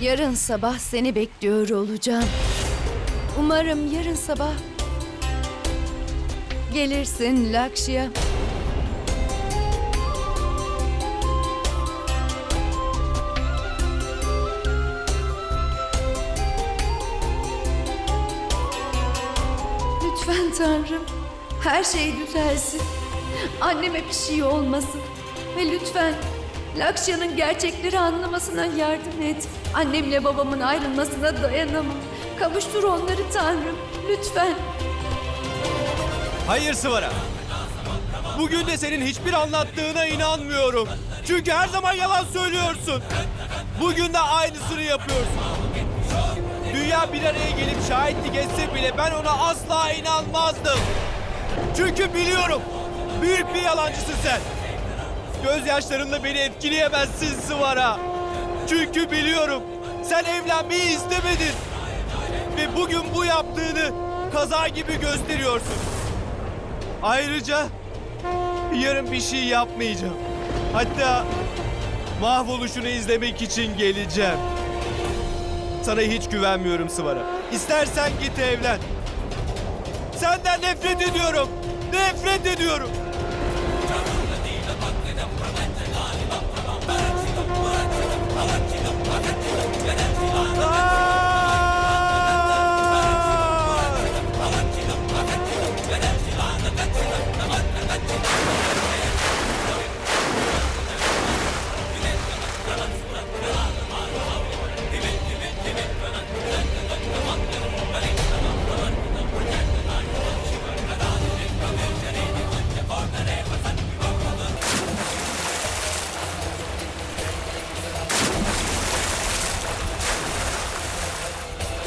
Yarın sabah seni bekliyor olacağım. Umarım yarın sabah gelirsin Lakşya. Lütfen Tanrım, her şey düzelsin. Anneme bir şey olmasın. Ve lütfen Lakşya'nın gerçekleri anlamasına yardım et. Annemle babamın ayrılmasına dayanamam. Kavuştur onları Tanrım. Lütfen. Hayır Sıvara. Bugün de senin hiçbir anlattığına inanmıyorum. Çünkü her zaman yalan söylüyorsun. Bugün de aynısını yapıyorsun. Dünya bir araya gelip şahitlik etse bile ben ona asla inanmazdım. Çünkü biliyorum. Büyük bir yalancısın sen. Gözyaşlarınla beni etkileyemezsin Sıvara. Çünkü biliyorum. Sen evlenmeyi istemedin. Ve bugün bu yaptığını kaza gibi gösteriyorsun. Ayrıca yarın bir şey yapmayacağım. Hatta mahvoluşunu izlemek için geleceğim. Sana hiç güvenmiyorum Sıvara. İstersen git evlen. Senden nefret ediyorum. Nefret ediyorum.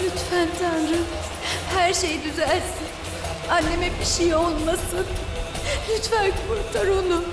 Lütfen Tanrım. Her şey düzelsin. Anneme bir şey olmasın. Lütfen kurtar onu.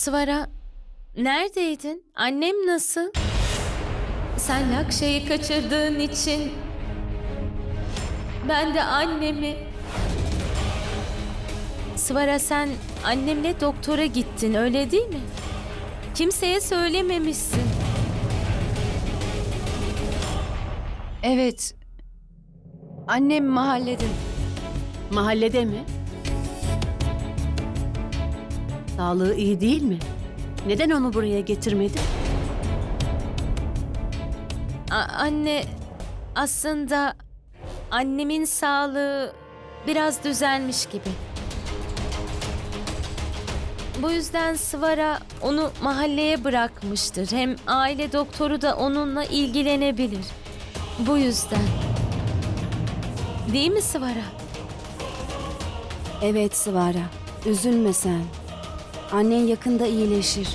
Svara, neredeydin? Annem nasıl? Sen Lakşa'yı kaçırdığın için ben de annemi... Svara sen annemle doktora gittin öyle değil mi? Kimseye söylememişsin. Evet. Annem mahallede. Mahallede mi? Sağlığı iyi değil mi? Neden onu buraya getirmedin? A- anne aslında annemin sağlığı biraz düzelmiş gibi. Bu yüzden Svara onu mahalleye bırakmıştır. Hem aile doktoru da onunla ilgilenebilir. Bu yüzden. Değil mi Svara? Evet Sıvara. Üzülme sen. Annen yakında iyileşir.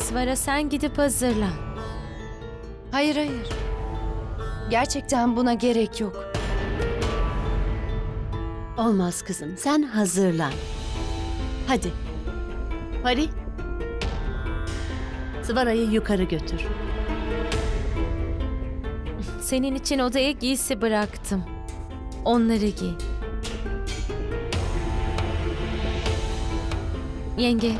Svara sen gidip hazırlan. Hayır hayır. Gerçekten buna gerek yok. Olmaz kızım. Sen hazırlan. Hadi. Pari. Sıvarayı yukarı götür. Senin için odaya giysi bıraktım. Onları giy. Yenge,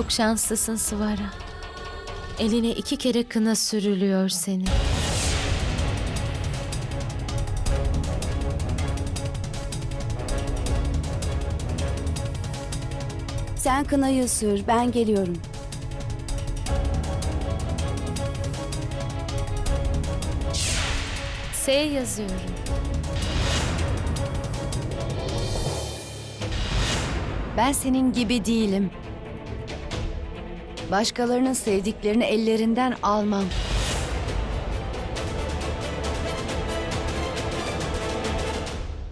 Çok şanslısın Sıvara. Eline iki kere kına sürülüyor senin. Sen kınayı sür, ben geliyorum. S yazıyorum. Ben senin gibi değilim. Başkalarının sevdiklerini ellerinden almam.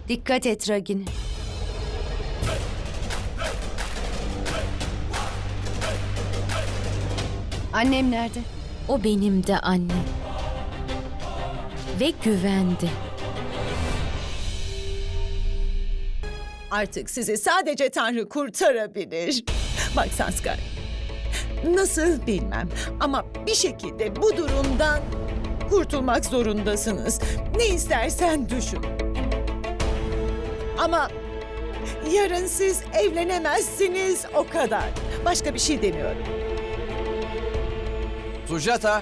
Dikkat et Ragini. Annem nerede? O benim de annem. Ve güvende. Artık sizi sadece Tanrı kurtarabilir. Bak Sanskar. Nasıl bilmem ama bir şekilde bu durumdan kurtulmak zorundasınız. Ne istersen düşün. Ama yarın siz evlenemezsiniz o kadar. Başka bir şey demiyorum. Sujata,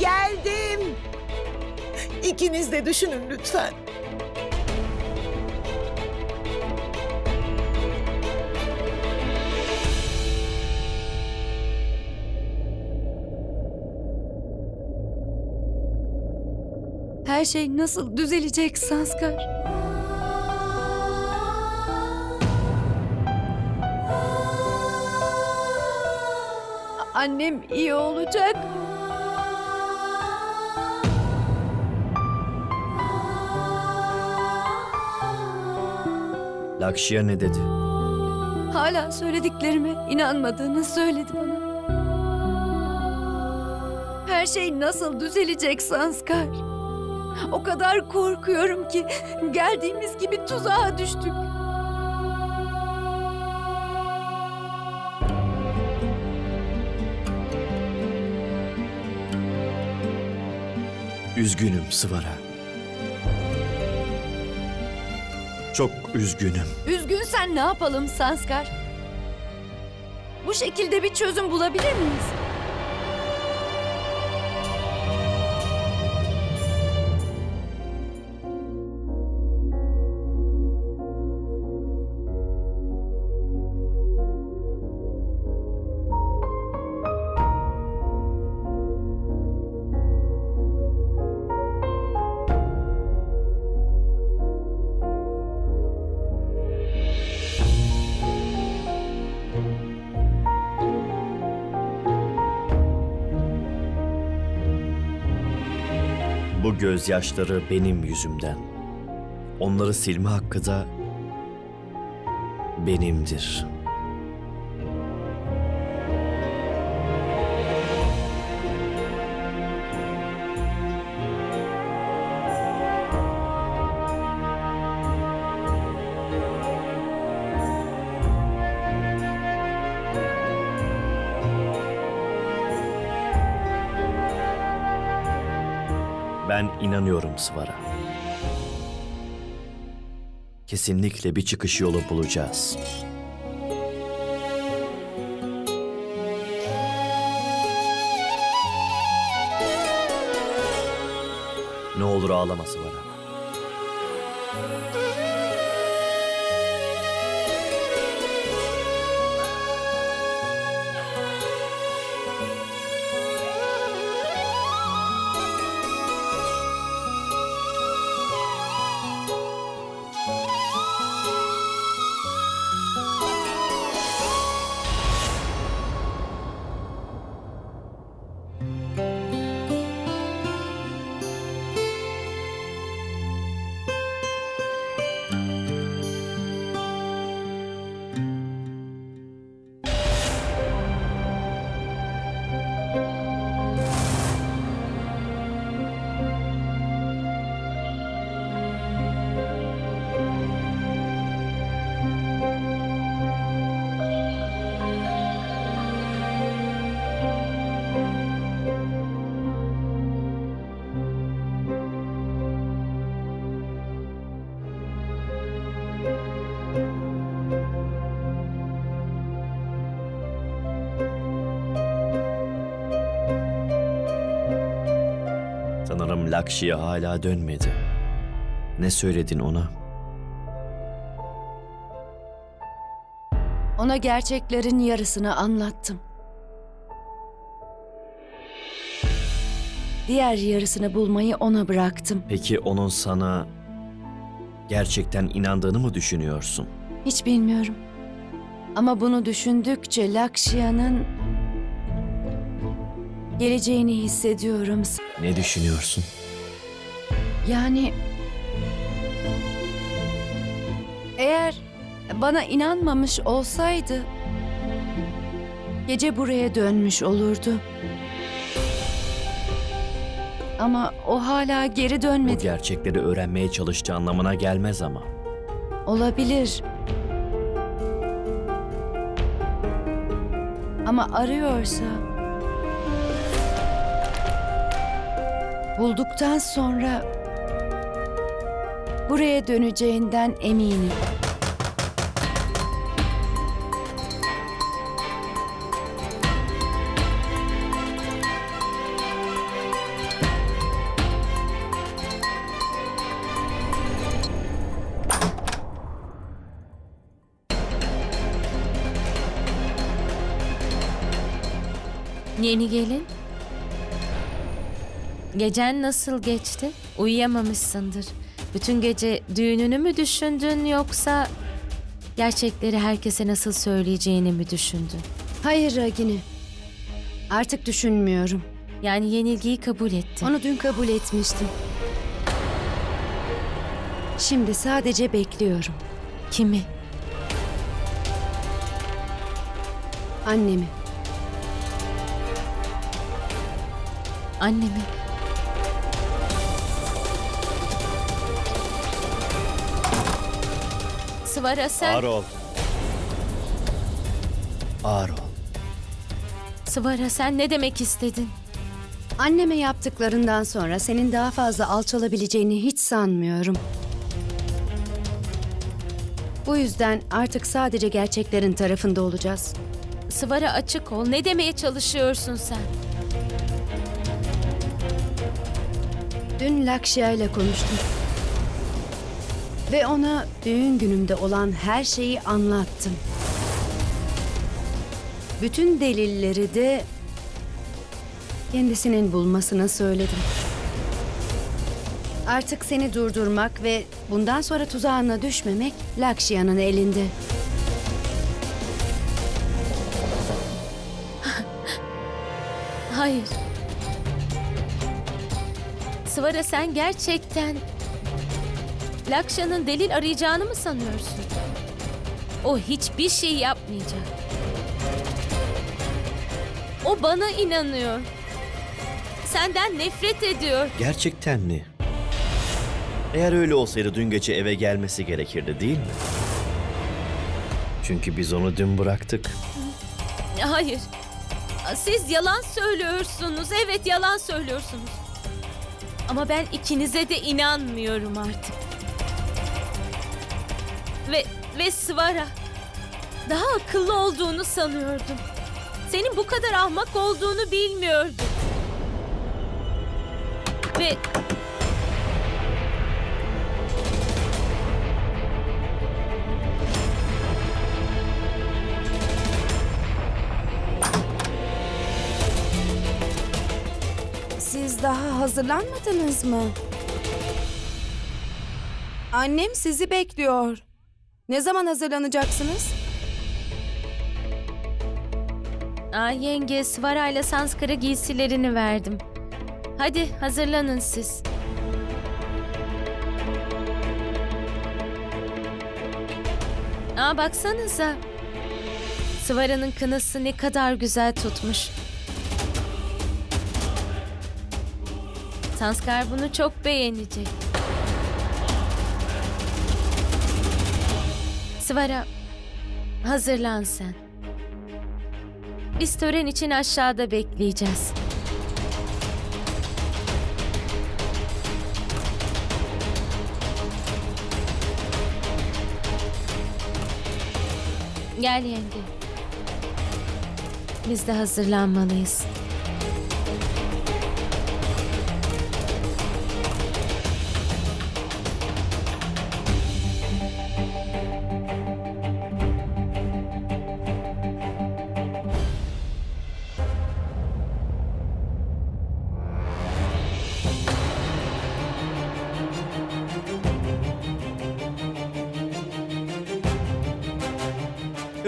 Geldim. İkiniz de düşünün lütfen. Her şey nasıl düzelecek Sanskar? Annem iyi olacak. Lakşya ne dedi? Hala söylediklerime inanmadığını söyledi bana. Her şey nasıl düzelecek Sanskar? O kadar korkuyorum ki geldiğimiz gibi tuzağa düştük. Üzgünüm Sıvara. Çok üzgünüm. Üzgünsen ne yapalım Sanskar? Bu şekilde bir çözüm bulabilir miyiz? Bu gözyaşları benim yüzümden. Onları silme hakkı da benimdir. Ben inanıyorum Sıvara. Kesinlikle bir çıkış yolu bulacağız. Ne olur ağlama Sıvara. Lakşya hala dönmedi. Ne söyledin ona? Ona gerçeklerin yarısını anlattım. Diğer yarısını bulmayı ona bıraktım. Peki onun sana gerçekten inandığını mı düşünüyorsun? Hiç bilmiyorum. Ama bunu düşündükçe Lakshya'nın geleceğini hissediyorum. Ne düşünüyorsun? Yani eğer bana inanmamış olsaydı gece buraya dönmüş olurdu. Ama o hala geri Bu dönmedi. gerçekleri öğrenmeye çalıştığı anlamına gelmez ama. Olabilir. Ama arıyorsa bulduktan sonra buraya döneceğinden eminim. Gecen nasıl geçti? Uyuyamamışsındır. Bütün gece düğününü mü düşündün yoksa gerçekleri herkese nasıl söyleyeceğini mi düşündün? Hayır Ragini. Artık düşünmüyorum. Yani yenilgiyi kabul ettin. Onu dün kabul etmiştim. Şimdi sadece bekliyorum. Kimi? Annemi. Annemi. Svara sen... Ağır ol. Ağır ol. Svara sen ne demek istedin? Anneme yaptıklarından sonra senin daha fazla alçalabileceğini hiç sanmıyorum. Bu yüzden artık sadece gerçeklerin tarafında olacağız. Svara açık ol. Ne demeye çalışıyorsun sen? Dün Lakşya ile konuştum. Ve ona düğün günümde olan her şeyi anlattım. Bütün delilleri de kendisinin bulmasını söyledim. Artık seni durdurmak ve bundan sonra tuzağına düşmemek Lakşya'nın elinde. Hayır. Svara sen gerçekten Lakşa'nın delil arayacağını mı sanıyorsun? O hiçbir şey yapmayacak. O bana inanıyor. Senden nefret ediyor. Gerçekten mi? Eğer öyle olsaydı dün gece eve gelmesi gerekirdi değil mi? Çünkü biz onu dün bıraktık. Hayır. Siz yalan söylüyorsunuz. Evet yalan söylüyorsunuz. Ama ben ikinize de inanmıyorum artık. Ve ve Svara daha akıllı olduğunu sanıyordum. Senin bu kadar ahmak olduğunu bilmiyordum. Ve Siz daha hazırlanmadınız mı? Annem sizi bekliyor. Ne zaman hazırlanacaksınız? Aa, yenge Svara Sanskara giysilerini verdim. Hadi hazırlanın siz. Aa baksanıza. Svara'nın kınası ne kadar güzel tutmuş. Sanskar bunu çok beğenecek. Svara, hazırlan sen. Biz tören için aşağıda bekleyeceğiz. Gel yenge. Biz de hazırlanmalıyız.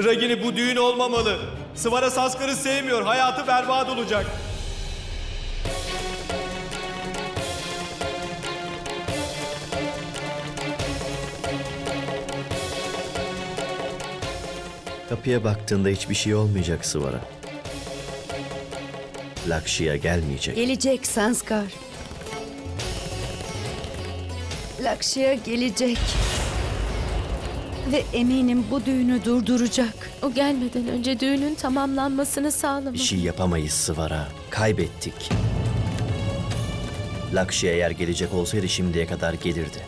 Ragini bu düğün olmamalı. Sıvara Saskar'ı sevmiyor. Hayatı berbat olacak. Kapıya baktığında hiçbir şey olmayacak Sıvara. Lakşi'ye gelmeyecek. Gelecek Sanskar. Lakşya gelecek. Ve eminim bu düğünü durduracak. O gelmeden önce düğünün tamamlanmasını Bir sağlamalı. şey yapamayız Sıvara. Kaybettik. Lakşi eğer gelecek olsaydı şimdiye kadar gelirdi.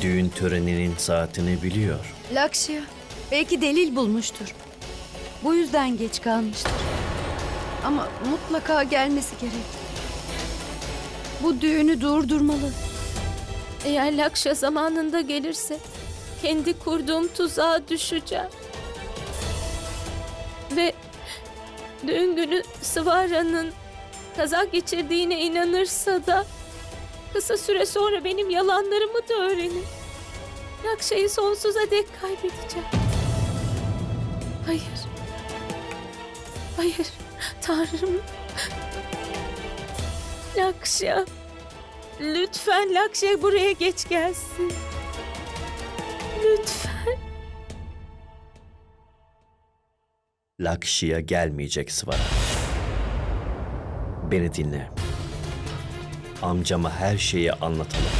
Düğün töreninin saatini biliyor. Lakşya belki delil bulmuştur. Bu yüzden geç kalmıştır. Ama mutlaka gelmesi gerek. Bu düğünü durdurmalı. Eğer Lakşa zamanında gelirse kendi kurduğum tuzağa düşeceğim. Ve düğün günü Sıvara'nın kaza geçirdiğine inanırsa da kısa süre sonra benim yalanlarımı da öğrenir. Lakşa'yı sonsuza dek kaybedeceğim. Hayır. Hayır. Tanrım. Lakşa. Lütfen Lakşa buraya geç gelsin. Lütfen. Lakşi'ye gelmeyecek Sıvara. Beni dinle. Amcama her şeyi anlatalım.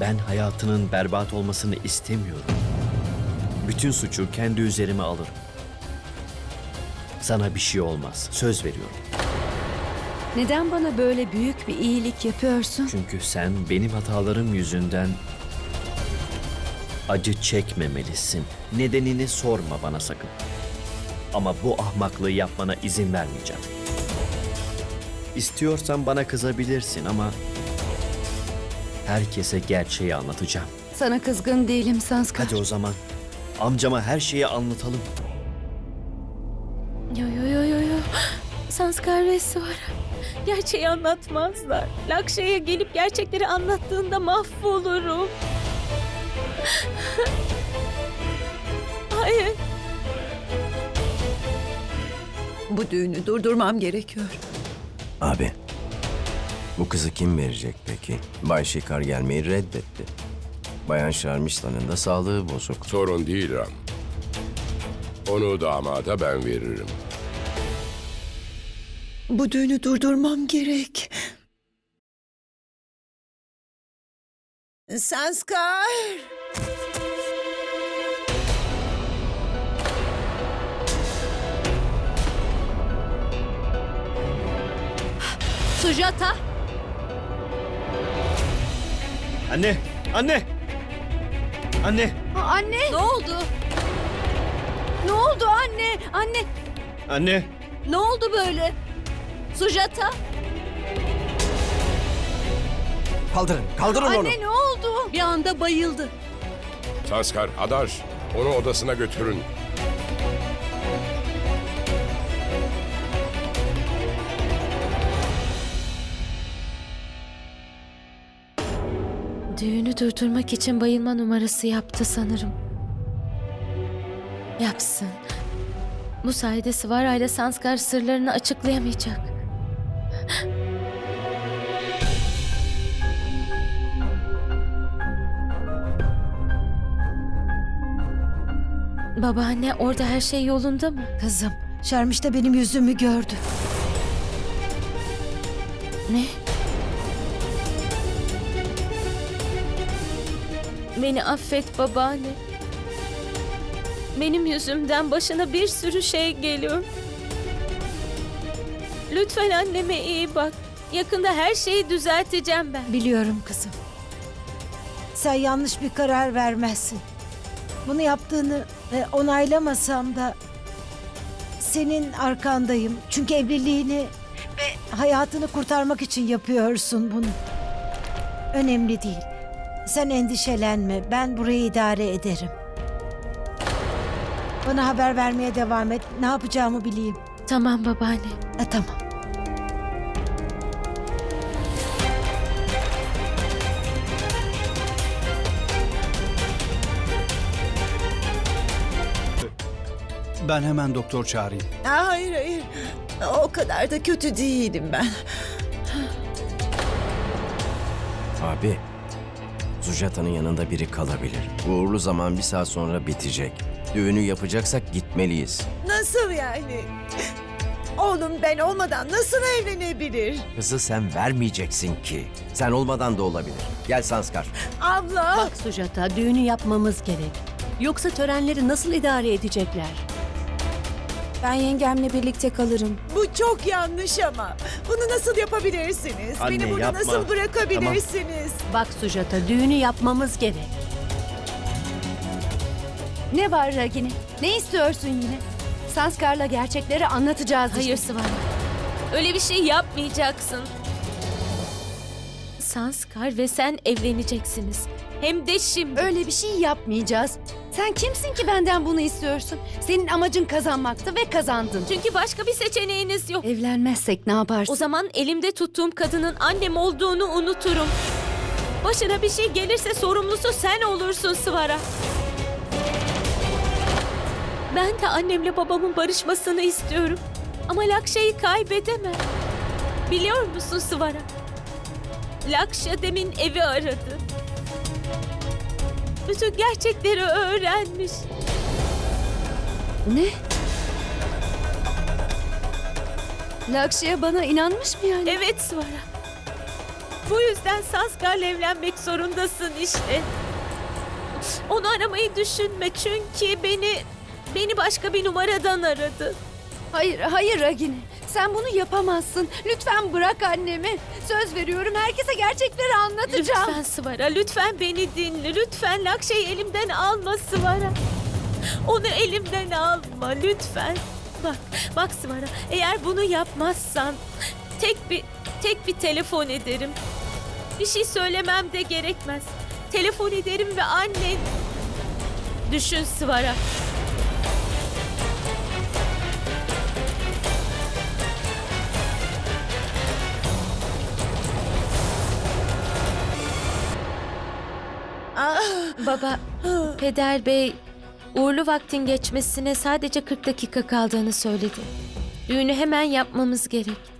Ben hayatının berbat olmasını istemiyorum. Bütün suçu kendi üzerime alırım. Sana bir şey olmaz. Söz veriyorum. Neden bana böyle büyük bir iyilik yapıyorsun? Çünkü sen benim hatalarım yüzünden acı çekmemelisin. Nedenini sorma bana sakın. Ama bu ahmaklığı yapmana izin vermeyeceğim. İstiyorsan bana kızabilirsin ama herkese gerçeği anlatacağım. Sana kızgın değilim Sanskar. Hadi o zaman amcama her şeyi anlatalım. Yo yo yo yo yo. Sanskar ve Svara. Gerçeği anlatmazlar. Lakşa'ya gelip gerçekleri anlattığında mahvolurum. Hayır. Bu düğünü durdurmam gerekiyor. Abi, bu kızı kim verecek peki? Bay Şikar gelmeyi reddetti. Bayan Şarmislan'ın da sağlığı bozuk. Sorun değil Ram. Onu damada ben veririm. Bu düğünü durdurmam gerek. Sanskar! Sujata! Anne! Anne! Anne! Anne! Ne oldu? Ne oldu anne? Anne! Anne! Ne oldu böyle? Sujata! Kaldırın, kaldırın onu. Anne ne oldu? Bir anda bayıldı. Sanskar, Adaş, onu odasına götürün. Düğünü durdurmak için bayılma numarası yaptı sanırım. Yapsın. Bu sayede Svara ile Sanskar sırlarını açıklayamayacak. Babaanne orada her şey yolunda mı? Kızım, Şermiş de benim yüzümü gördü. Ne? Beni affet babaanne. Benim yüzümden başına bir sürü şey geliyor. Lütfen anneme iyi bak. Yakında her şeyi düzelteceğim ben. Biliyorum kızım. Sen yanlış bir karar vermezsin. Bunu yaptığını e, onaylamasam da senin arkandayım. Çünkü evliliğini ve hayatını kurtarmak için yapıyorsun bunu. Önemli değil. Sen endişelenme. Ben burayı idare ederim. Bana haber vermeye devam et. Ne yapacağımı bileyim. Tamam babaanne. E, tamam. Ben hemen doktor çağırayım. Aa, hayır hayır. O kadar da kötü değilim ben. Abi, Sujata'nın yanında biri kalabilir. Uğurlu zaman bir saat sonra bitecek. Düğünü yapacaksak gitmeliyiz. Nasıl yani? Oğlum ben olmadan nasıl evlenebilir? Kızı sen vermeyeceksin ki. Sen olmadan da olabilir. Gel Sanskar. Abla. Bak Sujata, düğünü yapmamız gerek. Yoksa törenleri nasıl idare edecekler? Ben yengemle birlikte kalırım. Bu çok yanlış ama. Bunu nasıl yapabilirsiniz? Anne, Beni burada yapma. nasıl bırakabilirsiniz? Bak Sujata, düğünü yapmamız gerek. Ne var Ragini? Ne istiyorsun yine? Sanskar'la gerçekleri anlatacağız işte. Hayır Sıvara. Öyle bir şey yapmayacaksın. Sanskar ve sen evleneceksiniz. Hem de şimdi. Öyle bir şey yapmayacağız. Sen kimsin ki benden bunu istiyorsun? Senin amacın kazanmaktı ve kazandın. Çünkü başka bir seçeneğiniz yok. Evlenmezsek ne yaparsın? O zaman elimde tuttuğum kadının annem olduğunu unuturum. Başına bir şey gelirse sorumlusu sen olursun Sıvara. Ben de annemle babamın barışmasını istiyorum. Ama Lakşa'yı kaybedemem. Biliyor musun Sıvara? Lakşa demin evi aradı. Bütün gerçekleri öğrenmiş. Ne? Lakşya bana inanmış mı yani? Evet Svara. Bu yüzden Saskar'la evlenmek zorundasın işte. Onu aramayı düşünme çünkü beni beni başka bir numaradan aradı. Hayır, hayır Ragini. Sen bunu yapamazsın. Lütfen bırak annemi. Söz veriyorum herkese gerçekleri anlatacağım. Lütfen Svara, lütfen beni dinle. Lütfen Lakşa'yı elimden alma Svara. Onu elimden alma lütfen. Bak, bak Svara, eğer bunu yapmazsan tek bir tek bir telefon ederim. Bir şey söylemem de gerekmez. Telefon ederim ve annen düşün Svara. Baba, Peder Bey uğurlu vaktin geçmesine sadece 40 dakika kaldığını söyledi. Düğünü hemen yapmamız gerek.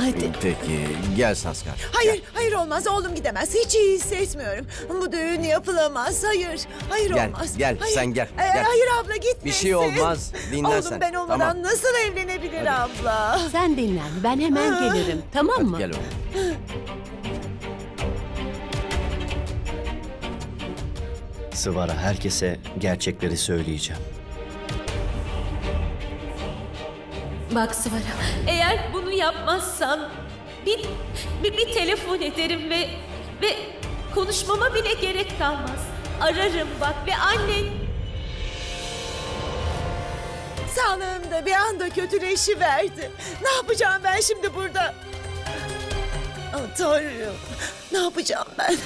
Hadi. Peki, gel Sanskar. hayır, hayır olmaz. Oğlum gidemez. Hiç iyi hissetmiyorum. Bu düğün yapılamaz. Hayır, hayır Gel, olmaz. gel, Hayır. sen gel, Ee, gel. Hayır abla gitmesin. Bir şey olmaz. Dinlen Oğlum sen. ben olmadan Tamam. nasıl evlenebilir abla? sen dinlen, ben hemen gelirim. Tamam mı? Hadi gel oğlum. Sıvara herkese gerçekleri söyleyeceğim. Bak Sıvara, eğer bunu yapmazsan bir, bir, bir telefon ederim ve ve konuşmama bile gerek kalmaz. Ararım bak ve annen Sağlığım da bir anda kötüleşiverdi. Ne yapacağım ben şimdi burada? Ah, Tanrım, ne yapacağım ben?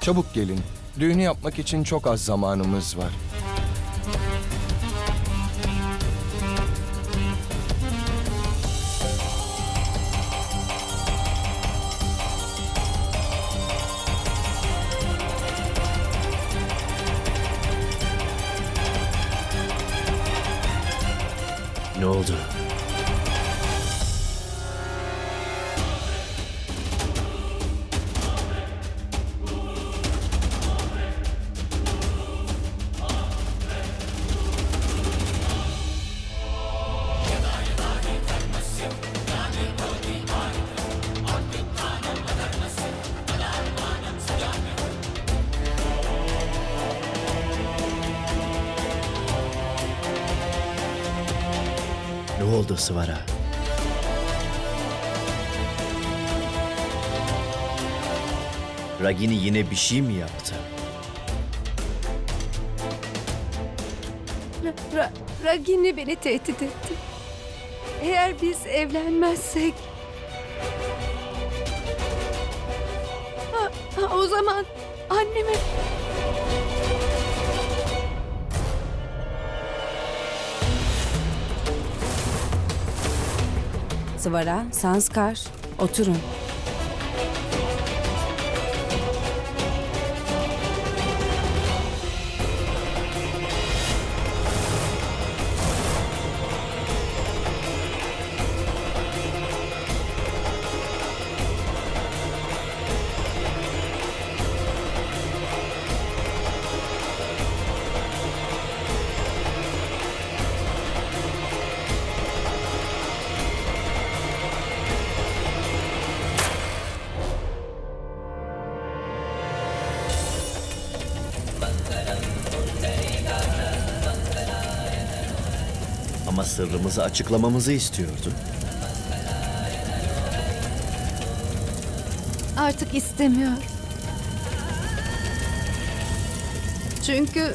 Çabuk gelin. Düğünü yapmak için çok az zamanımız var. Oldu Sıvara? Ragini yine bir şey mi yaptı? Ra- Ra- Ragini beni tehdit etti. Eğer biz evlenmezsek... Ha, ha, o zaman annemi... Sıvara, Sanskar, oturun. Sırrımızı açıklamamızı istiyordu. Artık istemiyor. Çünkü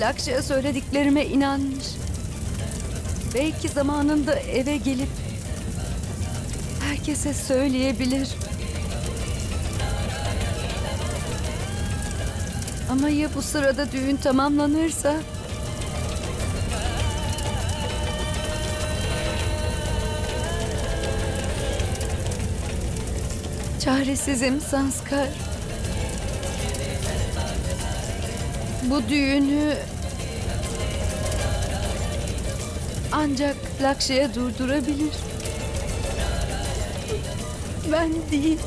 Lakşa'ya söylediklerime inanmış. Belki zamanında eve gelip herkese söyleyebilir. Ama ya bu sırada düğün tamamlanırsa? Çaresizim Sanskar. Bu düğünü ancak Lakşa'ya durdurabilir. Ben değil.